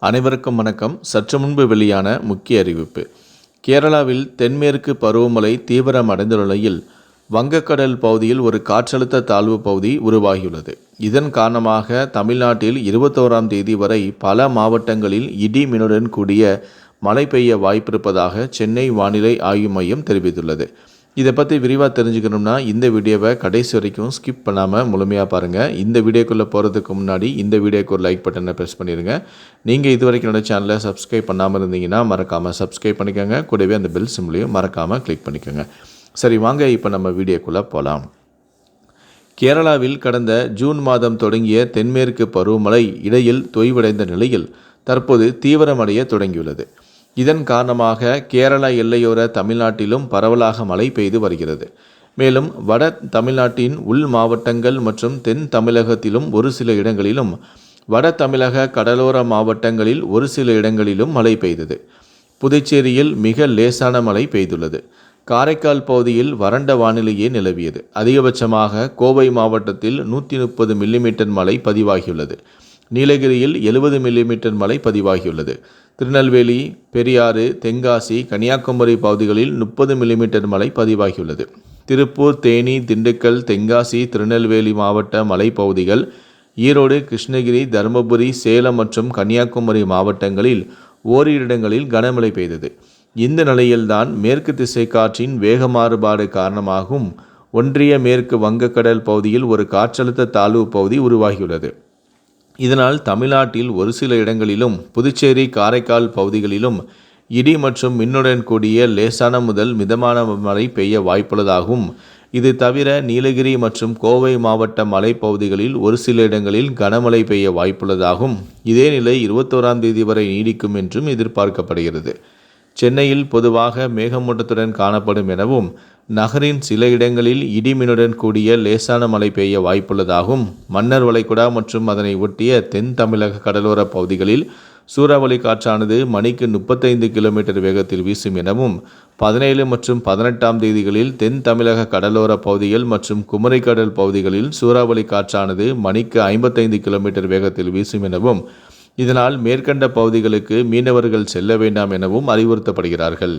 அனைவருக்கும் வணக்கம். சற்று முன்பு வெளியான முக்கிய அறிவிப்பு. கேரளாவில் தென்மேற்கு பருவமழை தீவிரம் அடைந்துள்ள நிலையில் வங்கக்கடல் பகுதியில் ஒரு காற்றழுத்த தாழ்வு பகுதி உருவாகியுள்ளது. இதன் காரணமாக தமிழ்நாட்டில் இருபத்தோராம் தேதி வரை பல மாவட்டங்களில் இடி மின்னுடன் கூடிய மழை பெய்ய வாய்ப்பிருப்பதாக சென்னை வானிலை ஆய்வு மையம் தெரிவித்துள்ளது. இதை பற்றி விரிவாக தெரிஞ்சுக்கணும்னா இந்த வீடியோவை கடைசி வரைக்கும் ஸ்கிப் பண்ணாமல் முழுமையாக பாருங்கள் இந்த வீடியோக்குள்ளே போகிறதுக்கு முன்னாடி இந்த வீடியோக்கு ஒரு லைக் பட்டனை ப்ரெஸ் பண்ணிடுங்க நீங்கள் இது வரைக்கும் என்னோடய சேனலை சப்ஸ்கிரைப் பண்ணாமல் இருந்தீங்கன்னா மறக்காமல் சப்ஸ்கிரைப் பண்ணிக்கோங்க. கூடவே அந்த பெல் சிம்லையும் மறக்காமல் கிளிக் பண்ணிக்கோங்க. சரி வாங்க இப்போ நம்ம வீடியோக்குள்ளே போகலாம் கேரளாவில் கடந்த ஜூன் மாதம் தொடங்கிய தென்மேற்கு பருவமழை இடையில் தொய்வடைந்த நிலையில் தற்போது தீவிரமடைய தொடங்கியுள்ளது. இதன் காரணமாக கேரள எல்லையோர தமிழ்நாட்டிலும் பரவலாக மழை பெய்து வருகிறது. மேலும் வட தமிழ்நாட்டின் உள் மாவட்டங்கள் மற்றும் தென் தமிழகத்திலும் ஒரு சில இடங்களிலும் வட தமிழக கடலோர மாவட்டங்களில் ஒரு சில இடங்களிலும் மழை பெய்தது. புதுச்சேரியில் மிக லேசான மழை பெய்துள்ளது. காரைக்கால் பகுதியில் வறண்ட வானிலையே நிலவியது. அதிகபட்சமாக கோவை மாவட்டத்தில் நூற்றி முப்பது மில்லிமீட்டர் மழை பதிவாகியுள்ளது. நீலகிரியில் எழுபது மில்லிமீட்டர் மழை பதிவாகியுள்ளது. திருநெல்வேலி பெரியாறு தென்காசி கன்னியாகுமரி பகுதிகளில் முப்பது மில்லிமீட்டர் மழை பதிவாகியுள்ளது. திருப்பூர் தேனி திண்டுக்கல் தென்காசி திருநெல்வேலி மாவட்ட மலைப்பகுதிகள் ஈரோடு கிருஷ்ணகிரி தருமபுரி சேலம் மற்றும் கன்னியாகுமரி மாவட்டங்களில் ஓரிரு இடங்களில் கனமழை பெய்தது. இந்த நிலையில்தான் மேற்கு திசை காற்றின் வேக மாறுபாடு காரணமாகவும் ஒன்றிய மேற்கு வங்கக்கடல் பகுதியில் ஒரு காற்றழுத்த தாழ்வு பகுதி உருவாகியுள்ளது. இதனால் தமிழ்நாட்டில் ஒரு சில இடங்களிலும் புதுச்சேரி காரைக்கால் பகுதிகளிலும் இடி மற்றும் மின்னுடன் கூடிய லேசான முதல் மிதமான மழை பெய்ய வாய்ப்புள்ளதாகவும் இது தவிர நீலகிரி மற்றும் கோவை மாவட்ட மலைப்பகுதிகளில் ஒரு சில இடங்களில் கனமழை பெய்ய வாய்ப்புள்ளதாகவும் இதே நிலை இருபத்தோராம் தேதி வரை நீடிக்கும் என்றும் எதிர்பார்க்கப்படுகிறது. சென்னையில் பொதுவாக மேகமூட்டத்துடன் காணப்படும் எனவும் நகரின் சில இடங்களில் இடிமினுடன் கூடிய லேசான மழை பெய்ய வாய்ப்புள்ளதாகவும் மன்னர் வளைகுடா மற்றும் அதனை ஒட்டிய தென் தமிழக கடலோர பகுதிகளில் சூறாவளி காற்றானது மணிக்கு முப்பத்தைந்து கிலோமீட்டர் வேகத்தில் வீசும் எனவும் பதினேழு மற்றும் பதினெட்டாம் தேதிகளில் தென் தமிழக கடலோர பகுதிகள் மற்றும் குமரிக்கடல் பகுதிகளில் சூறாவளி காற்றானது மணிக்கு ஐம்பத்தைந்து கிலோமீட்டர் வேகத்தில் வீசும் எனவும் இதனால் மேற்கண்ட பகுதிகளுக்கு மீனவர்கள் செல்ல வேண்டாம் எனவும் அறிவுறுத்தப்படுகிறார்கள்.